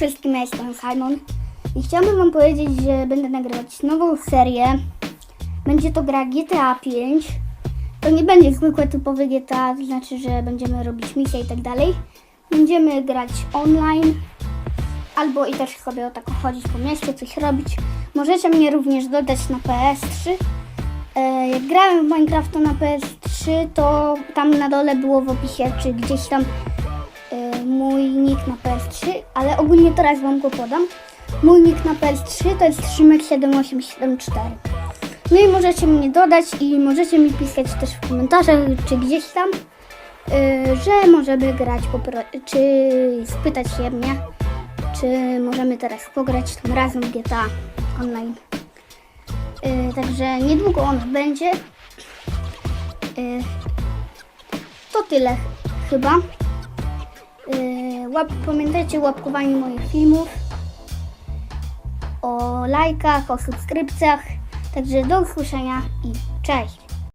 wszystkim, ja jestem Simon i chciałbym wam powiedzieć, że będę nagrywać nową serię. Będzie to gra GTA 5. To nie będzie zwykłe typowe GTA, to znaczy, że będziemy robić misje i tak dalej. Będziemy grać online, albo i też sobie o tak chodzić po mieście, coś robić. Możecie mnie również dodać na PS3. E, Jak grałem w Minecrafta na PS3, to tam na dole było w opisie, czy gdzieś tam mój nick na PS3, ale ogólnie teraz wam go podam. Mój nick na PS3 to jest Szymek7874. No i możecie mnie dodać i możecie mi pisać też w komentarzach, czy gdzieś tam, e, że możemy grać, czy spytać się mnie, czy możemy teraz pograć tym razem GTA Online. E, Także niedługo on będzie. E, To tyle chyba. Łap, pamiętajcie o łapkowaniu moich filmów, o lajkach, o subskrypcjach. Także do usłyszenia i cześć!